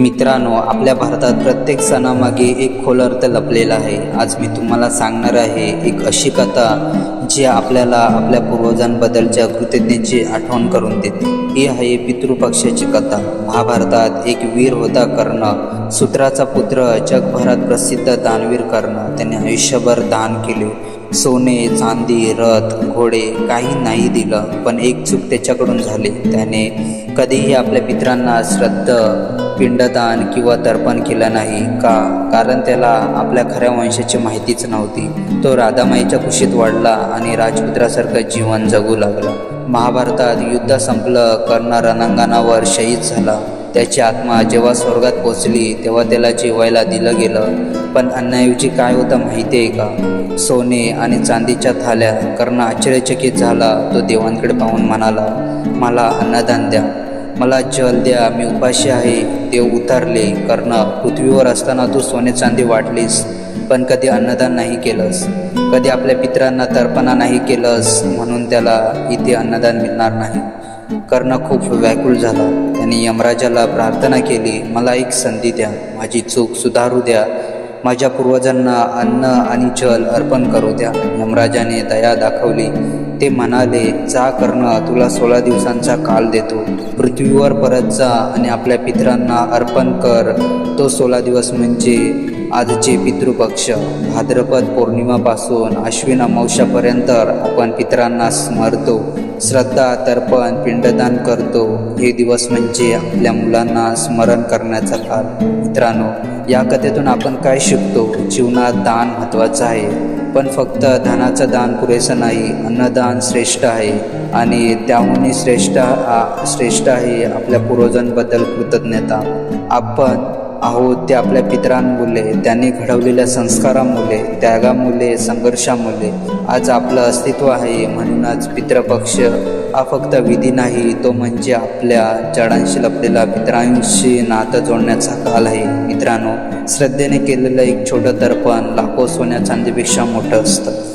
मित्रांनो आपल्या भारतात प्रत्येक सणामागे एक खोल अर्थ लपलेला आहे. आज मी तुम्हाला सांगणार आहे एक अशी कथा जी आपल्याला आपल्या पूर्वजांबद्दलच्या कृतज्ञतेची आठवण करून देते. ही आहे पितृपक्षाची कथा. महाभारतात एक वीर होता कर्ण. सूत्राचा पुत्र जगभरात प्रसिद्ध दानवीर कर्ण. त्याने आयुष्यभर दान केले. सोने चांदी रथ घोडे काही नाही दिलं पण एक चूक त्याच्याकडून झाली. त्याने कधीही आपल्या पित्रांना श्रद्ध पिंडदान किंवा तर्पण केलं नाही का? कारण त्याला आपल्या खऱ्या वंशाची माहितीच नव्हती. तो राधामाईच्या कुशीत वाढला आणि राजपुत्रासारखं जीवन जगू लागला. महाभारतात युद्ध संपलं कर्ण रणांगणावर शहीद झाला. त्याची आत्मा जेव्हा स्वर्गात पोचली तेव्हा त्याला जेवायला दिलं गेलं. पण अन्नाऐवजी काय होतं माहिती आहे का? सोने आणि चांदीच्या थाल्या कर्ण आश्चर्यचकित झाला. तो देवांकडे पाहून म्हणाला मला अन्नदान द्या. मला जल द्या. मी उपाशी आहे. देव उतारले. कर्ण पृथ्वीवर असताना तू सोने चांदी वाटलीस. पण कधी अन्नदान नाही केलंस. कधी आपल्या पित्रांना तर्पणा नाही केलंस. म्हणून त्याला इथे अन्नदान मिळणार नाही. कर्ण खूप व्याकुळ झाला. त्याने यमराजाला प्रार्थना केली मला एक संधी द्या. माझी चूक सुधारू द्या. माझ्या पूर्वजांना अन्न आणि जल अर्पण करू द्या. यमराजाने दया दाखवली. ते म्हणाले जा कर्ण तुला सोळा दिवसांचा काल देतो. पृथ्वीवर परत जा आणि आपल्या पितरांना अर्पण कर. तो सोळा दिवस म्हणजे आजचे पितृपक्ष. भाद्रपद पौर्णिमापासून अश्विन अमावस्यापर्यंत आपण पितरांना स्मरतो. श्रद्धा तर्पण पिंडदान करतो. हे दिवस म्हणजे आपल्या मुलांना स्मरण करण्याचा काल. मित्रांनो या कथेतून आपण काय शिकतो? जीवनात दान महत्त्वाचं आहे. पण फक्त धनाचं दान पुरेसं नाही अन्नदान श्रेष्ठ आहे. आणि त्याहूनही श्रेष्ठ हा श्रेष्ठ आहे आपल्या पूर्वजांबद्दल कृतज्ञता. आपण आहोत ते आपल्या पितरांमुळे त्यांनी घडवलेल्या संस्कारामुळे त्यागामुळे संघर्षामुळे. आज आपलं अस्तित्व आहे म्हणूनच पितृपक्ष हा फक्त विधी नाही तो म्हणजे आपल्या जडांशी लपलेला मित्रांशी नातं जोडण्याचा काल आहे. मित्रांनो श्रद्धेने केलेलं एक छोटं तर्पण लाखो सोन्या चांदीपेक्षा मोठं असतं.